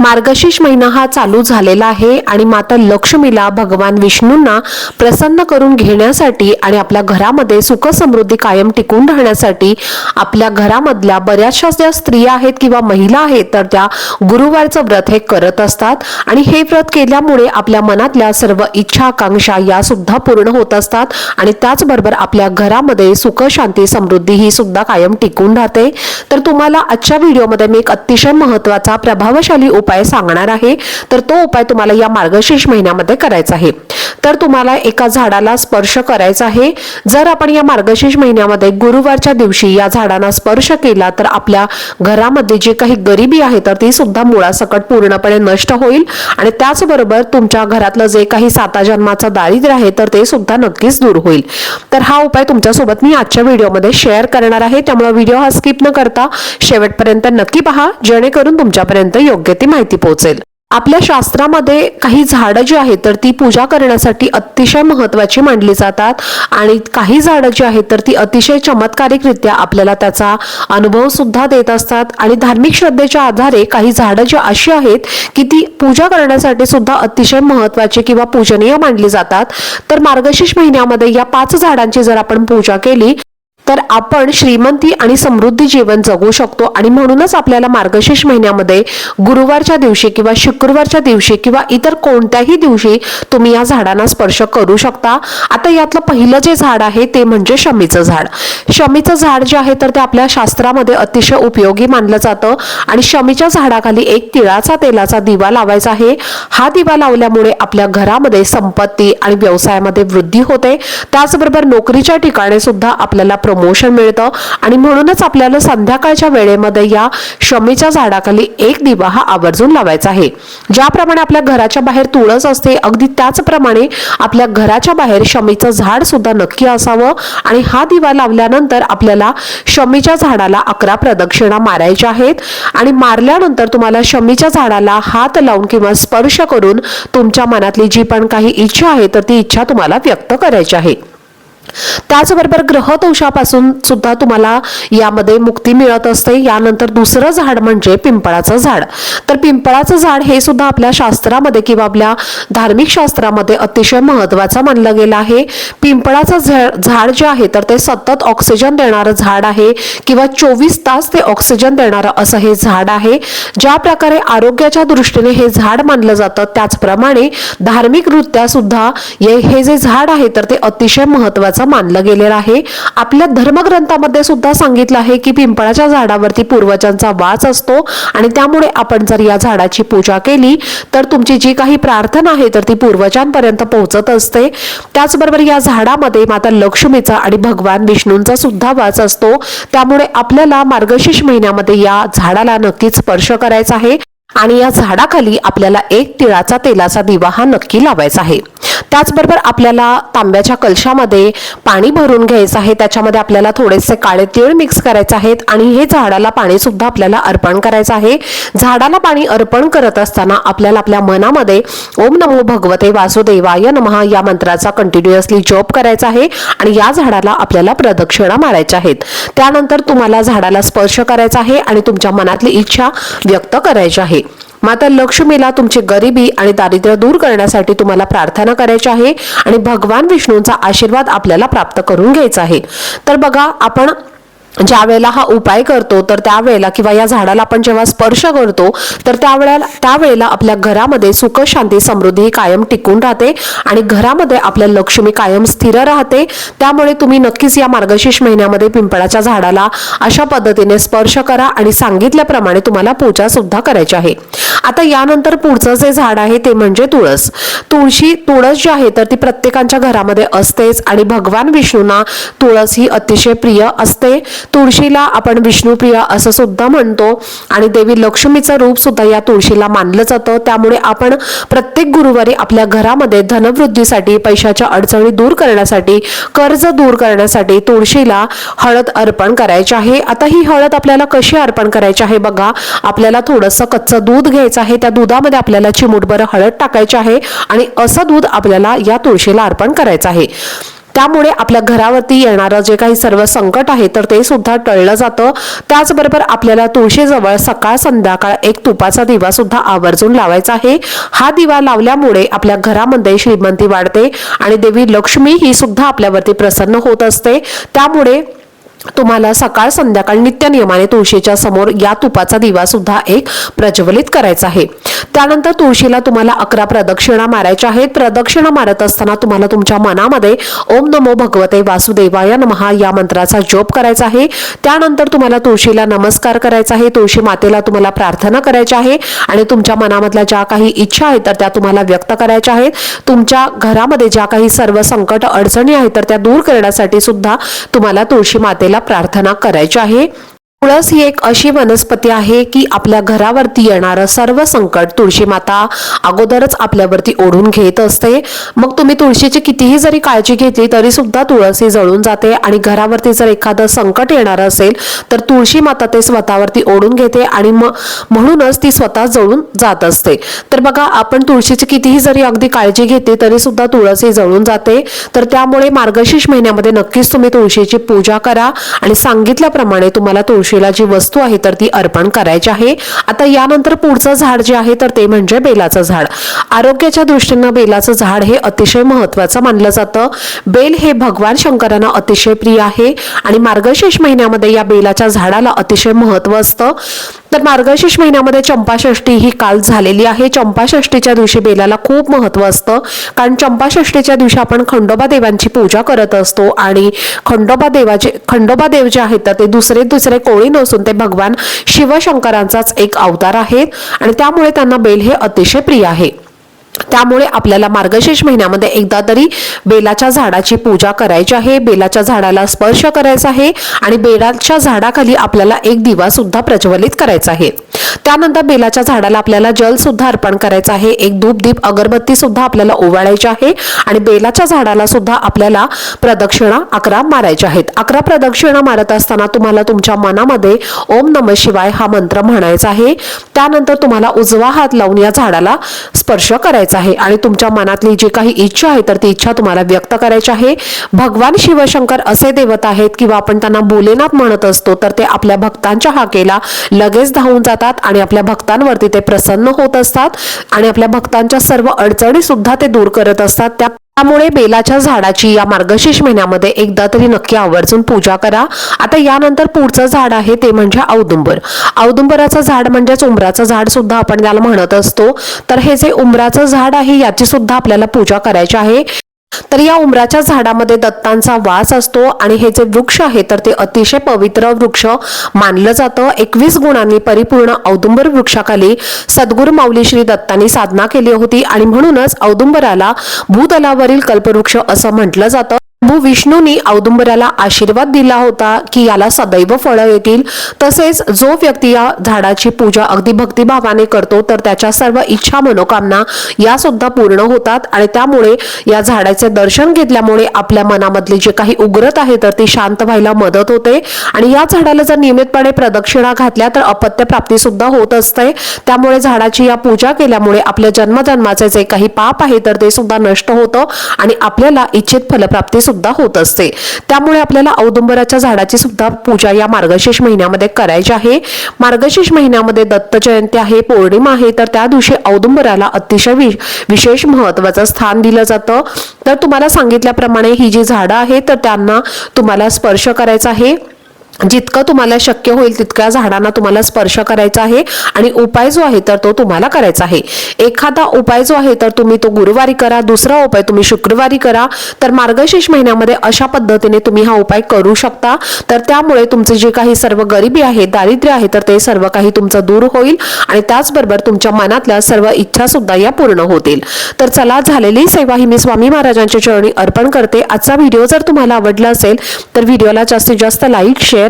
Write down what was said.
मार्गशीर्ष महिना हा चालू झालेला आहे आणि माता लक्ष्मीला भगवान विष्णूंना प्रसन्न करून घेण्यासाठी आणि आपल्या घरामध्ये सुख समृद्धी कायम टिकून राहण्यासाठी आपल्या घरामधल्या बऱ्याचशा ज्या स्त्रिया आहेत किंवा महिला आहेत तर त्या गुरुवारचं व्रत हे करत असतात. आणि हे व्रत केल्यामुळे आपल्या मनातल्या सर्व इच्छा आकांक्षा या सुद्धा पूर्ण होत असतात. आणि त्याचबरोबर आपल्या घरामध्ये सुख शांती समृद्धी ही सुद्धा कायम टिकून राहते. तर तुम्हाला आजच्या व्हिडिओमध्ये मी एक अतिशय महत्त्वाचा प्रभावशाली उपाय सांगणार आहे. तर तो उपाय तुम्हाला या मार्गशीर्ष महिन्यामध्ये करायचा आहे. तर तुम्हाला एका झाडाला स्पर्श करायचा आहे. जर आपण या मार्गशीर्ष महिन्यामध्ये गुरुवारच्या दिवशी या झाडांना स्पर्श केला तर आपल्या घरामध्ये जी काही गरिबी आहे तर ती सुद्धा मुळासकट पूर्णपणे नष्ट होईल. आणि त्याचबरोबर तुमच्या घरातलं जे काही साता जन्माचं दारिद्र्य आहे तर ते सुद्धा नक्कीच दूर होईल. तर हा उपाय तुमच्यासोबत मी आजच्या व्हिडिओमध्ये शेअर करणार आहे. त्यामुळे व्हिडिओ हा स्किप न करता शेवटपर्यंत नक्की पहा जेणेकरून तुमच्यापर्यंत योग्य ती माहिती पोहोचेल. आपल्या शास्त्रामध्ये काही झाडं जी आहेत तर ती पूजा करण्यासाठी अतिशय महत्त्वाची मानली जातात. आणि काही झाडं जी आहेत तर ती अतिशय चमत्कारिकरित्या आपल्याला त्याचा अनुभव सुद्धा देत असतात. आणि धार्मिक श्रद्धेच्या आधारे काही झाडं जी अशी आहेत की ती पूजा करण्यासाठी सुद्धा अतिशय महत्त्वाची किंवा पूजनीय मानली जातात. तर मार्गशीर्ष महिन्यामध्ये या पाच झाडांची जर आपण पूजा केली तर आपण श्रीमंती आणि समृद्धी जीवन जगू शकतो. आणि म्हणूनच आपल्याला मार्गशीर्ष महिन्यामध्ये गुरुवारच्या दिवशी किंवा शुक्रवारच्या दिवशी किंवा इतर कोणत्याही दिवशी तुम्ही या झाडांना स्पर्श करू शकता. आता यातलं पहिलं जे झाड आहे ते म्हणजे शमीचं झाड. शमीचं झाड जे आहे तर ते आपल्या शास्त्रामध्ये अतिशय उपयोगी मानलं जातं. आणि शमीच्या झाडाखाली एक तिळाचा तेलाचा दिवा लावायचा आहे. हा दिवा लावल्यामुळे आपल्या घरामध्ये संपत्ती आणि व्यवसायामध्ये वृद्धी होते. त्याचबरोबर नोकरीच्या ठिकाणी सुद्धा आपल्याला प्रमोशन मिळतं. आणि म्हणूनच आपल्याला संध्याकाळच्या वेळेमध्ये या शमीच्या झाडाखाली एक दिवा हा आवर्जून लावायचा आहे. ज्याप्रमाणे आपल्या घराच्या बाहेर तुळस असते अगदी त्याचप्रमाणे आपल्या घराच्या बाहेर शमीचं झाड सुद्धा नक्की असावं. आणि हा दिवा लावल्यानंतर आपल्याला शमीच्या झाडाला अकरा प्रदक्षिणा मारायच्या आहेत. आणि मारल्यानंतर तुम्हाला शमीच्या झाडाला हात लावून किंवा स्पर्श करून तुमच्या मनातली जी पण काही इच्छा आहे तर ती इच्छा तुम्हाला व्यक्त करायची आहे. त्याचबरोबर ग्रहदोषापासून सुद्धा तुम्हाला यामध्ये मुक्ती मिळत असते. यानंतर दुसरं झाड म्हणजे पिंपळाचं झाड. तर पिंपळाचं झाड हे सुद्धा आपल्या शास्त्रामध्ये किंवा आपल्या धार्मिक शास्त्रामध्ये अतिशय महत्वाचं मानलं गेलं आहे. पिंपळाचं झा- झाड जे आहे तर ते सतत ऑक्सिजन देणारं झाड आहे किंवा चोवीस तास ते ऑक्सिजन देणारं असं हे झाड आहे. ज्या प्रकारे आरोग्याच्या दृष्टीने हे झाड मानलं जातं त्याचप्रमाणे धार्मिकरित्या सुद्धा हे जे झाड आहे तर ते अतिशय महत्वाचं मानलं गेलेलं आहे. आपल्या धर्मग्रंथामध्ये सुद्धा सांगितलं आहे की पिंपळाच्या झाडावरती पूर्वजांचा वास असतो आणि त्यामुळे आपण जर या झाडाची पूजा केली तर तुमची जी काही प्रार्थना आहे तर ती पूर्वजांपर्यंत पोहोचत असते. त्याचबरोबर या झाडामध्ये माता लक्ष्मीचा आणि भगवान विष्णूंचा सुद्धा वास असतो. त्यामुळे आपल्याला मार्गशीर्ष महिन्यामध्ये या झाडाला नक्कीच स्पर्श करायचा आहे आणि या झाडाखाली आपल्याला एक तिळाचा तेलाचा दिवा हा नक्की लावायचा आहे. त्याचबरोबर आपल्याला तांब्याच्या कलशामध्ये पाणी भरून घ्यायचं आहे. त्याच्यामध्ये आपल्याला थोडेसे काळे तीळ मिक्स करायचे आहेत आणि हे झाडाला पाणी सुद्धा आपल्याला अर्पण करायचं आहे. झाडाला पाणी अर्पण करत असताना आपल्याला आपल्या मनामध्ये ओम नमो भगवते वासुदेवाय नमः या मंत्राचा कंटिन्युअसली जॉब करायचा आहे आणि या झाडाला आपल्याला प्रदक्षिणा मारायच्या आहेत. त्यानंतर तुम्हाला झाडाला स्पर्श करायचा आहे आणि तुमच्या मनातली इच्छा व्यक्त करायची आहे. माता लक्ष्मीला तुमची गरिबी आणि दारिद्र्य दूर करण्यासाठी तुम्हाला प्रार्थना करायची आहे आणि भगवान विष्णूंचा आशीर्वाद आपल्याला प्राप्त करून घ्यायचा आहे. तर बघा आपण ज्या वेळेला हा उपाय करतो तर त्यावेळेला किंवा या झाडाला आपण जेव्हा स्पर्श करतो तर त्यावेळेला त्यावेळेला आपल्या घरामध्ये सुख शांती समृद्धी कायम टिकून राहते आणि घरामध्ये आपल्या लक्ष्मी कायम स्थिर राहते. त्यामुळे तुम्ही नक्कीच या मार्गशीर्ष महिन्यामध्ये पिंपळाच्या झाडाला अशा पद्धतीने स्पर्श करा आणि सांगितल्याप्रमाणे तुम्हाला पूजा सुद्धा करायची आहे. आता यानंतर पुढचं जे झाड आहे ते म्हणजे तुळस. तुळशी तुळस जी आहे तर ती प्रत्येकांच्या घरामध्ये असतेच आणि भगवान विष्णूंना तुळस ही अतिशय प्रिय असते. तुळशीला आपण विष्णुप्रिय असं सुद्धा म्हणतो आणि देवी लक्ष्मीचं रूप सुद्धा या तुळशीला मानलं जातं. त्यामुळे आपण प्रत्येक गुरुवारी आपल्या घरामध्ये धनवृद्धीसाठी पैशाच्या अडचणी दूर करण्यासाठी कर्ज दूर करण्यासाठी तुळशीला हळद अर्पण करायची आहे. आता ही हळद आपल्याला कशी अर्पण करायची आहे बघा. आपल्याला थोडंसं कच्चं दूध घ्यायचं आहे त्या दुधामध्ये आपल्याला चिमूटभर हळद टाकायची आहे आणि असं दूध आपल्याला या तुळशीला अर्पण करायचं आहे. त्यामुळे आपल्या घरावरती येणारं जे काही सर्व संकट आहे तर ते सुद्धा टळलं जातं. त्याचबरोबर आपल्याला तुळशीजवळ सकाळ संध्याकाळ एक तुपाचा दिवा सुद्धा आवर्जून लावायचा आहे. हा दिवा लावल्यामुळे आपल्या घरामध्ये श्रीमंती वाढते आणि देवी लक्ष्मी ही सुद्धा आपल्यावरती प्रसन्न होत असते. त्यामुळे तुम्हाला सकाळ संध्याकाळ नित्य नियमाने तुळशीच्या समोर या तुपाचा दिवा सुद्धा एक प्रज्वलित करायचा आहे. त्यानंतर तुळशीला तुम्हाला अकरा प्रदक्षिणा मारायच्या आहेत. प्रदक्षिणा मारत असताना तुम्हाला तुमच्या मनामध्ये ओम नमो भगवते वासुदेवाय नमहा या मंत्राचा जप करायचा आहे. त्यानंतर तुम्हाला तुळशीला नमस्कार करायचा आहे. तुळशी मातेला तुम्हाला प्रार्थना करायची आहे आणि तुमच्या मनामधल्या ज्या काही इच्छा आहेत तर त्या तुम्हाला व्यक्त करायच्या आहेत. तुमच्या घरामध्ये ज्या काही सर्व संकट अडचणी आहेत तर त्या दूर करण्यासाठी सुद्धा तुम्हाला तुळशी मातेला प्रार्थना करायची आहे. तुळस ही एक अशी वनस्पती आहे की आपल्या घरावरती येणारं सर्व संकट तुळशी माता अगोदरच आपल्यावरती ओढून घेत असते. मग तुम्ही तुळशीची कितीही जरी काळजी घेतली तरी सुद्धा तुळस ही जळून जाते आणि घरावरती जर एखादं संकट येणार असेल तर तुळशी माता ते स्वतःवरती ओढून घेते आणि मग म्हणूनच ती स्वतः जळून जात असते. तर बघा आपण तुळशीची कितीही जरी अगदी काळजी घेतली तरी सुद्धा तुळस ही जळून जाते. तर त्यामुळे मार्गशीर्ष महिन्यामध्ये नक्कीच तुम्ही तुळशीची पूजा करा आणि सांगितल्याप्रमाणे तुम्हाला तुळशी तुळशीला जी वस्तू आहे तर ती अर्पण करायची आहे. आता यानंतर पुढचं झाड जे आहे तर ते म्हणजे बेलाचं झाड. आरोग्याच्या दृष्टीनं बेलाचं झाड हे अतिशय महत्वाचं मानलं जातं. बेल हे भगवान शंकरांना अतिशय प्रिय आहे आणि मार्गशीर्ष महिन्यामध्ये या बेलाच्या झाडाला अतिशय महत्त्व असतं. तर मार्गशीर्ष महिन्यामध्ये चंपाषष्ठी ही काल झालेली आहे. चंपाषष्ठीच्या दिवशी बेलाला खूप महत्त्व असतं. कारण चंपाषष्ठीच्या दिवशी आपण खंडोबा देवांची पूजा करत असतो आणि खंडोबा देवाचे खंडोबा देव जे आहेत तर ते दुसरे दुसरे कोळी नसून ते भगवान शिवशंकरांचाच एक अवतार आहेत. आणि त्यामुळे त्यांना बेल हे अतिशय प्रिय आहे. त्यामुळे आपल्याला मार्गशीर्ष महिन्यामध्ये एकदा तरी बेलाच्या झाडाची पूजा करायची आहे. बेलाच्या झाडाला स्पर्श करायचा आहे आणि बेलाच्या झाडाखाली आपल्याला एक दिवा सुद्धा प्रज्वलित करायचा आहे. त्यानंतर बेलाच्या झाडाला आपल्याला जल सुद्धा अर्पण करायचं आहे. एक धूप दीप अगरबत्ती सुद्धा आपल्याला ओवाळायची आहे आणि बेलाच्या झाडाला सुद्धा आपल्याला प्रदक्षिणा अकरा मारायच्या आहेत. अकरा प्रदक्षिणा मारत असताना तुम्हाला तुमच्या मनामध्ये ओम नम शिवाय हा मंत्र म्हणायचा आहे. त्यानंतर तुम्हाला उजवा हात लावून या झाडाला स्पर्श करायचा आहे आणि तुमच्या मनातली जी काही इच्छा आहे तर ती इच्छा तुम्हाला व्यक्त करायची आहे. भगवान शिवशंकर असे देवत आहेत किंवा आपण त्यांना भोलेनाथ म्हणत असतो तर ते आपल्या भक्तांच्या हाकेला लगेच धावून जातात. आणि आपल्या भक्तांवरती ते प्रसन्न होत असतात आणि आपल्या भक्तांच्या सर्व अडचणी सुद्धा ते दूर करत असतात. त्या त्यामुळे बेलाच्या झाडाची या मार्गशीर्ष महिन्यामध्ये एकदा तरी नक्की आवर्जून पूजा करा. आता यानंतर पुढचं झाड आहे ते म्हणजे औदुंबर. औदुंबराचं झाड म्हणजेच उंबराचं झाड सुद्धा आपण त्याला म्हणत असतो. तर हे जे उंबराचं झाड आहे याची सुद्धा आपल्याला पूजा करायची आहे. तर या उमराच्या झाडामध्ये दत्तांचा वास असतो आणि हे जे वृक्ष आहे तर ते अतिशय पवित्र वृक्ष मानलं जातं. एकवीस गुणांनी परिपूर्ण औदुंबर वृक्षाखाली सद्गुरू माऊली श्री दत्तांनी साधना केली होती आणि म्हणूनच औदुंबराला भूतलावरील कल्पवृक्ष असं म्हटलं जातं. विष्णूंनी औदुंबराला आशीर्वाद दिला होता की याला सदैव फळं येतील. तसेच जो व्यक्ती या झाडाची पूजा अगदी भक्तिभावाने करतो तर त्याच्या सर्व इच्छा मनोकामना या सुद्धा पूर्ण होतात आणि त्यामुळे या झाडाचे दर्शन घेतल्यामुळे आपल्या मनामधली जे काही उग्रत आहे तर ती शांत व्हायला मदत होते. आणि या झाडाला जर नियमितपणे प्रदक्षिणा घातल्या तर अपत्य प्राप्ती सुद्धा होत असते. त्यामुळे झाडाची या पूजा केल्यामुळे आपल्या जन्मजन्माचे जे काही पाप आहे तर ते सुद्धा नष्ट होतं आणि आपल्याला इच्छित फलप्राप्ती सुद्धा होत असते. त्यामुळे आपल्याला औदुंबराच्या झाडाची सुद्धा पूजा या मार्गशीर्ष महिन्यामध्ये करायची आहे. मार्गशीर्ष महिन्यामध्ये दत्त जयंती आहे पौर्णिमा आहे तर त्या दिवशी औदुंबराला अतिशय वि- विशेष महत्वाचं स्थान दिलं जातं. तर तुम्हाला सांगितल्याप्रमाणे ही जी झाडं आहेत तर त्यांना तुम्हाला स्पर्श करायचा आहे. जितकं तुम्हाला शक्य होईल तितक्या झाडांना तुम्हाला स्पर्श करायचा आहे आणि उपाय जो आहे तर तो तुम्हाला करायचा आहे. एखादा उपाय जो आहे तर तुम्ही तो गुरुवारी करा दुसरा उपाय तुम्ही शुक्रवारी करा. तर मार्गशीर्ष महिन्यामध्ये अशा पद्धतीने तुम्ही हा उपाय करू शकता. तर त्यामुळे तुमचे जे काही सर्व गरिबी आहे दारिद्र्य आहे तर ते सर्व काही तुमचं दूर होईल आणि त्याचबरोबर तुमच्या मनातल्या सर्व इच्छा सुद्धा या पूर्ण होतील. तर चला झालेली सेवा ही मी स्वामी महाराजांच्या चरणी अर्पण करते. आजचा व्हिडिओ जर तुम्हाला आवडला असेल तर व्हिडिओला जास्तीत जास्त लाईक शेअर